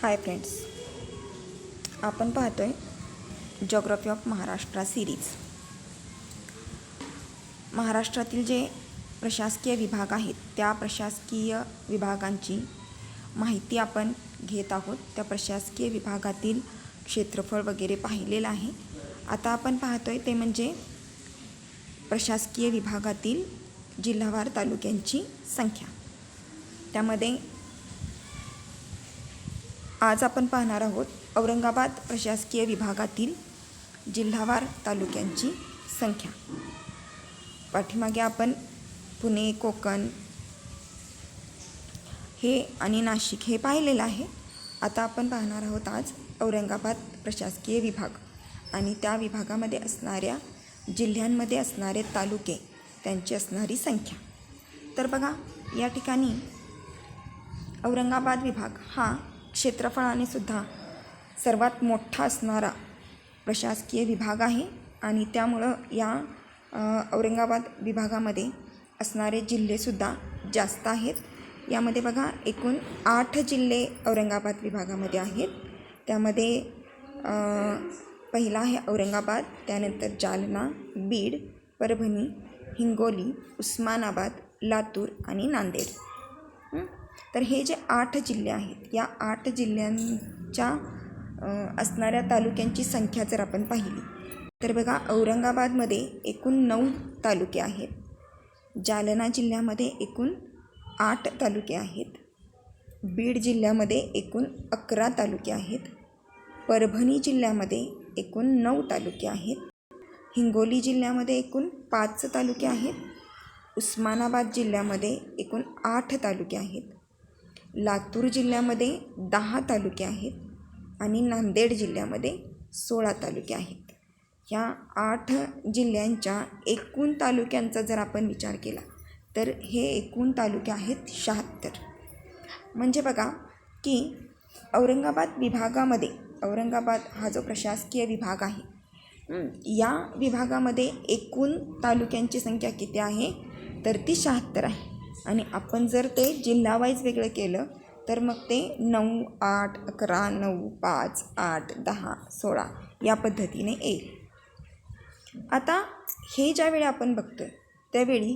Hi friends आपण पाहतो आहे जॉग्रफी ऑफ महाराष्ट्र सिरीज महाराष्ट्रातील जे प्रशासकीय विभाग आहेत त्या प्रशासकीय विभागांची माहिती आपण घेत आहोत. त्या प्रशासकीय विभागातील क्षेत्रफळ वगैरे पाहिलेलं आहे. आता आपण पाहतो आहे ते म्हणजे प्रशासकीय विभागातील जिल्हावार तालुक्यांची संख्या. त्यामध्ये आज आपण पाहणार आहोत औरंगाबाद प्रशासकीय विभागातील जिल्हावार तालुक्यांची संख्या. पाठीमागे आपण पुणे कोकण हे आणि नाशिक हे पाहिलेलं आहे. आता आपण पाहणार आहोत आज औरंगाबाद प्रशासकीय विभाग आणि त्या विभागामध्ये असणाऱ्या जिल्ह्यांमध्ये असणारे तालुके त्यांची असणारी संख्या. तर बघा या ठिकाणी औरंगाबाद विभाग हा क्षेत्रफळाने सुद्धा सर्वात मोठा असणारा प्रशासकीय विभाग आहे आणि त्यामुळं या औरंगाबाद विभागामध्ये असणारे जिल्हेसुद्धा जास्त आहेत. यामध्ये बघा एकूण आठ जिल्हे औरंगाबाद विभागामध्ये आहेत. त्यामध्ये पहिला आहे औरंगाबाद त्यानंतर जालना बीड परभणी हिंगोली उस्मानाबाद लातूर आणि नांदेड. तर हे जे आठ जिल्हे आहेत या आठ जिल्ह्यांच्या असणाऱ्या तालुक्यांची संख्या जर आपण पाहिली तर बघा औरंगाबादमध्ये एकूण नऊ तालुके आहेत. जालना जिल्ह्यामध्ये एकूण आठ तालुके आहेत. बीड जिल्ह्यामध्ये एकूण अकरा तालुके आहेत. परभणी जिल्ह्यामध्ये एकूण नऊ तालुके आहेत. हिंगोली जिल्ह्यामध्ये एकूण पाच तालुके आहेत. उस्मानाबाद जिल्ह्यामध्ये एकूण आठ तालुके आहेत. लातूर जिल्ह्यामध्ये दहा तालुके आहेत आणि नांदेड जिल्ह्यामध्ये सोळा तालुके आहेत. ह्या आठ जिल्ह्यांच्या एकूण तालुक्यांचा जर आपण विचार केला तर हे एकूण तालुके आहेत शहात्तर. म्हणजे बघा की औरंगाबाद विभागामध्ये औरंगाबाद हा जो प्रशासकीय विभाग आहे या विभागामध्ये एकूण तालुक्यांची संख्या किती आहे? तर ती शहात्तर आहे. आणि आपण जर ते जिल्हावाईज वेगळं केलं तर मग ते नऊ आठ अकरा नऊ पाच आठ दहा सोळा या पद्धतीने येईल. आता हे ज्यावेळी आपण बघतोय त्यावेळी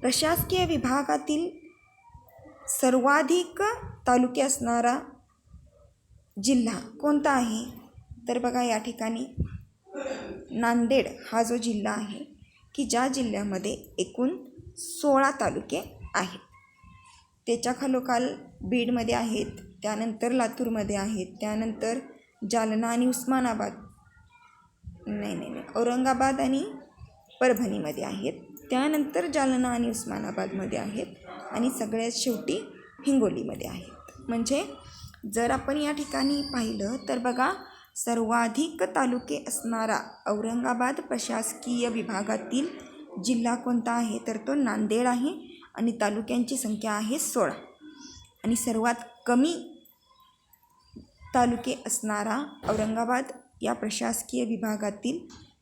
प्रशासकीय विभागातील सर्वाधिक तालुके असणारा जिल्हा कोणता आहे? तर बघा या ठिकाणी नांदेड हा जो जिल्हा आहे की ज्या जिल्ह्यामध्ये एकूण सोळा तालुके आहेत त्याच्या खालोखाल बीडमध्ये आहेत त्यानंतर लातूरमध्ये आहेत त्यानंतर जालना आणि उस्मानाबाद. नाही नाही नाही. औरंगाबाद आणि परभणीमध्ये आहेत. त्यानंतर जालना आणि उस्मानाबादमध्ये आहेत आणि सगळ्यात शेवटी हिंगोलीमध्ये आहेत. म्हणजे जर आपण या ठिकाणी पाहिलं तर बघा सर्वाधिक तालुके असणारा औरंगाबाद प्रशासकीय विभागातील जिल्हा कोणता आहे? तर तो नांदेड आहे. आणि तालुक्यांची संख्या आहे सोळा. आणि सर्वात कमी तालुके असणारा औरंगाबाद या प्रशासकीय विभागातील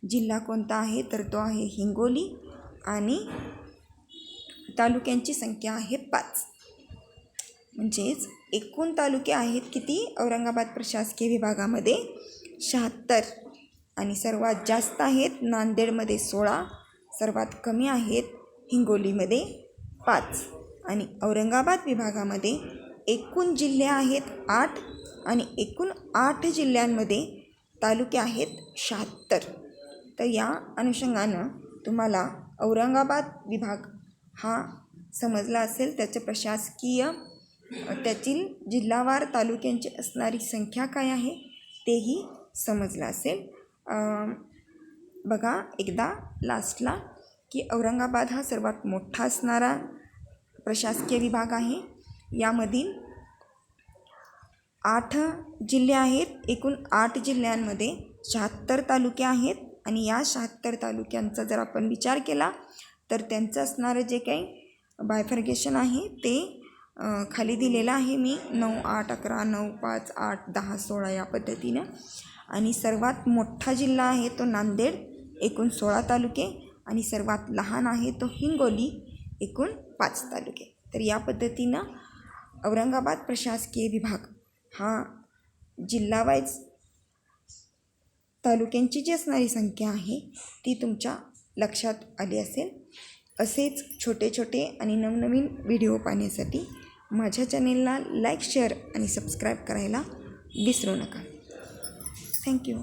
जिल्हा कोणता आहे? तर तो आहे हिंगोली आणि तालुक्यांची संख्या आहे पाच. म्हणजेच एकूण तालुके आहेत किती? औरंगाबाद प्रशासकीय विभागामध्ये शहात्तर. आणि सर्वात जास्त आहेत नांदेडमध्ये सोळा. सर्वात कमी आहेत हिंगोलीमध्ये पाच. आणि औरंगाबाद विभागामध्ये एकूण जिल्हे आहेत आठ आणि एकूण आठ जिल्ह्यांमध्ये तालुके आहेत शहात्तर. तर या अनुषंगानं तुम्हाला औरंगाबाद विभाग हा समजला असेल. त्याचे प्रशासकीय त्यातील जिल्हावार तालुक्यांची असणारी संख्या काय आहे तेही समजलं असेल. बघा एकदा लास्टला की औरंगाबाद हा सर्वात मोठा असणारा प्रशासकीय विभाग आहे. यामधील आठ जिल्हे आहेत. एकूण आठ जिल्ह्यांमध्ये शहात्तर तालुके आहेत आणि या शहात्तर तालुक्यांचा जर आपण विचार केला तर त्यांचं असणारं जे काही बायफर्गेशन आहे ते खाली दिलेलं आहे मी. नऊ आठ अकरा नऊ पाच आठ दहा सोळा या पद्धतीनं. आणि सर्वात मोठा जिल्हा आहे तो नांदेड एकूण सोळा तालुके. आणि सर्वात लहान आहे तो हिंगोली एकूण पाच तालुके. तर या पद्धतीनं औरंगाबाद प्रशासकीय विभाग हा जिल्हावाईज तालुक्यांची जी असणारी संख्या आहे ती तुमच्या लक्षात आली असेल. असेच छोटे छोटे आणि नवनवीन व्हिडिओ पाहण्यासाठी माझ्या चॅनेलला लाईक शेअर आणि सबस्क्राईब करायला विसरू नका. थँक्यू.